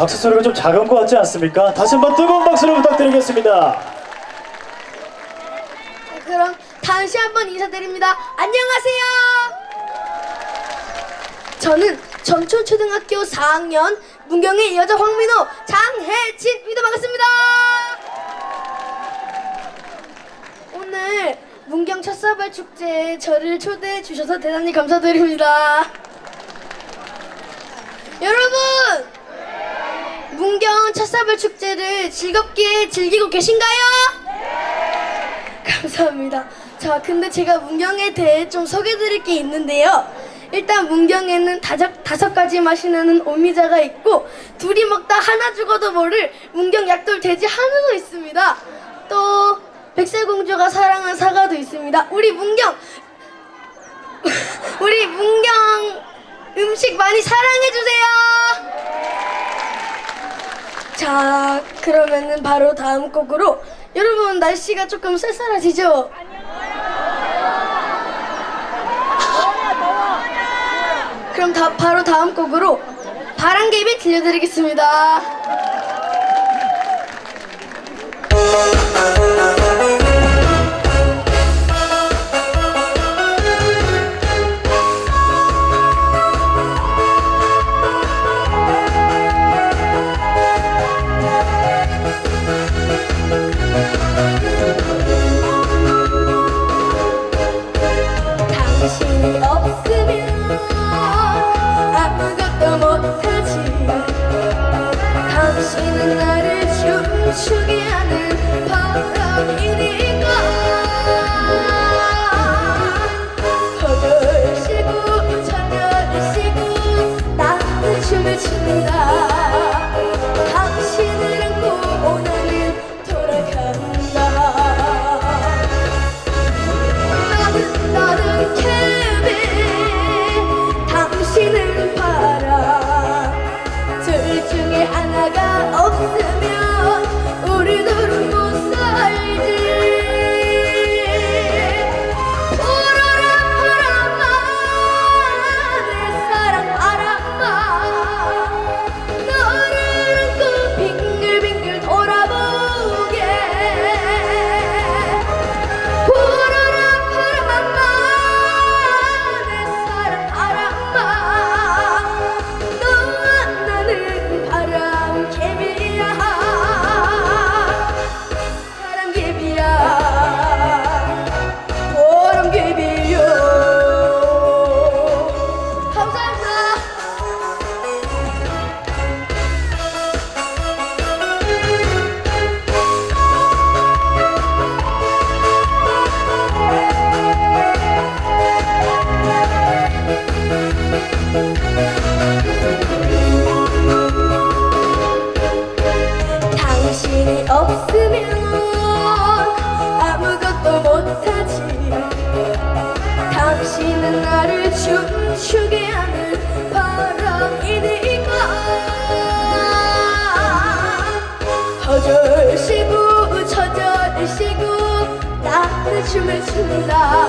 박수 소리가 좀 작은 것 같지 않습니까? 다시 한번 뜨거운 박수를 부탁드리겠습니다. 그럼 다시 한번 인사드립니다. 안녕하세요. 저는 전촌초등학교 4학년 문경의 여자 황민호 장혜진입니다. 반갑습니다. 오늘 문경 첫 사발 축제에 저를 초대해 주셔서 대단히 감사드립니다. 여러분, 문경 첫사발 축제를 즐겁게 즐기고 계신가요? 감사합니다. 자, 근데 제가 문경에 대해 좀 소개드릴 게 있는데요. 일단 문경에는 다섯, 다섯 가지 맛이 나는 오미자가 있고 둘이 먹다 하나 죽어도 모를 문경 약돌 돼지 한우도 있습니다. 또 백설공주가 사랑한 사과도 있습니다. 우리 문경 우리 문경 음식 많이 사랑해 주세요. 자, 그러면은 바로 다음 곡으로 여러분 날씨가 조금 쌀쌀하시죠? 그럼 다, 바로 다음 곡으로 바람개비 들려드리겠습니다. love.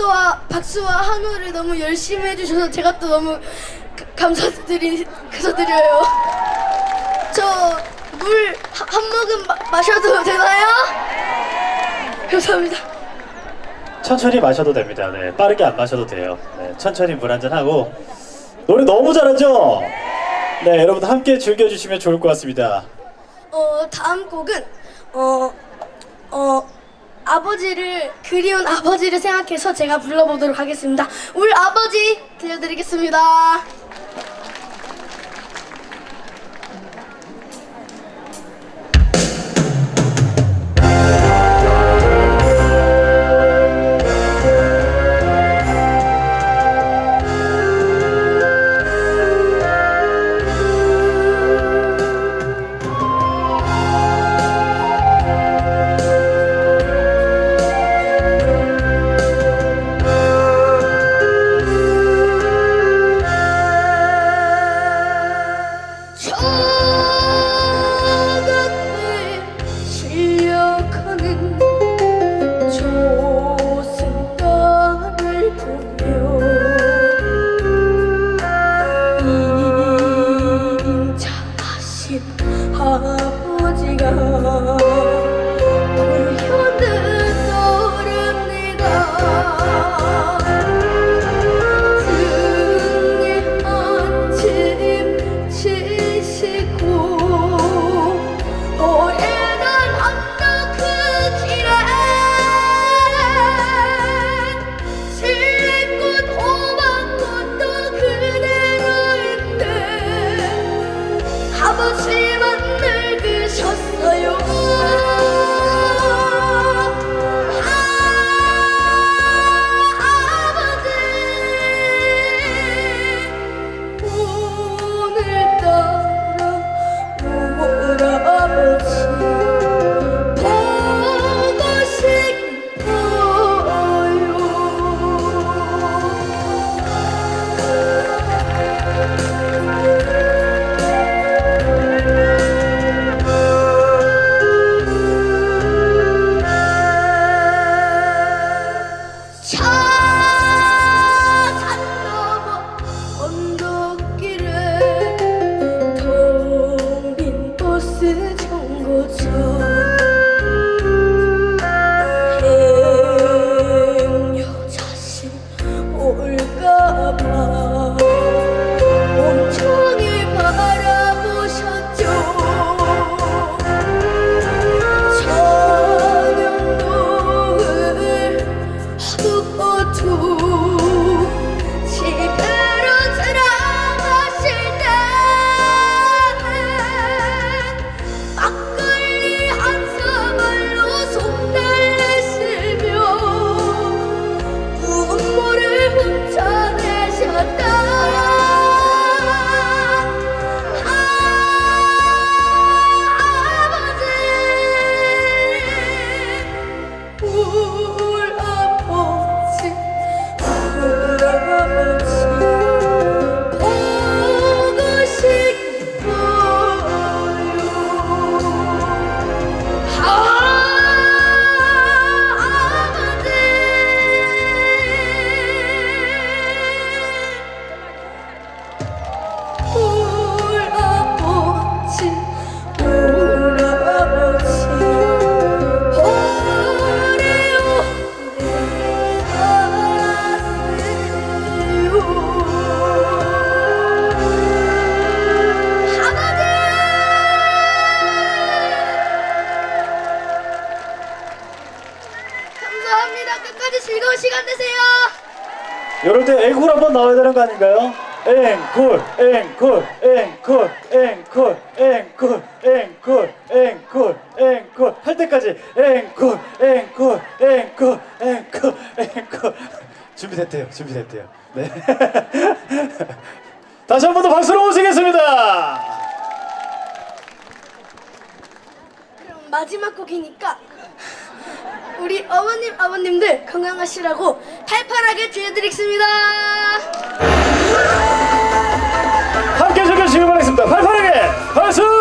박수와 박수와 한호를 너무 열심히 해주셔서 제가 또 너무 가- 감사드리 감사드려요. 저 물 한 모금 마, 마셔도 되나요? 감사합니다. 천천히 마셔도 됩니다. 네, 빠르게 안 마셔도 돼요. 네, 천천히 물 한 잔 하고 노래 너무 잘하죠? 네, 여러분 함께 즐겨주시면 좋을 것 같습니다. 어 다음 곡은 어 어, 아버지를 그리운 아버지를 생각해서 제가 불러보도록 하겠습니다. 울 아버지 들려드리겠습니다. 아버지가 불현듯 떠오릅니다 등에 한짐 지시고 오래된 언덕 그 길에 실꽃 호박꽃도 그대로인데 아버지 나와야 되는 거 아닌가요? 앵콜, 앵콜, 앵콜, 앵콜, 앵콜, 앵콜, 앵콜, 앵콜 할 때까지 앵콜, 앵콜, 앵콜, 앵콜, 앵콜 준비됐대요, 준비됐대요. 네. 다시 한 번 더 박수로 모시겠습니다. 그럼 마지막 곡이니까 우리 어머님 아버님들 건강하시라고 팔팔하게 죄드리겠습니다. 함께 즐겨주시기 바라겠습니다. 팔팔하게 박수!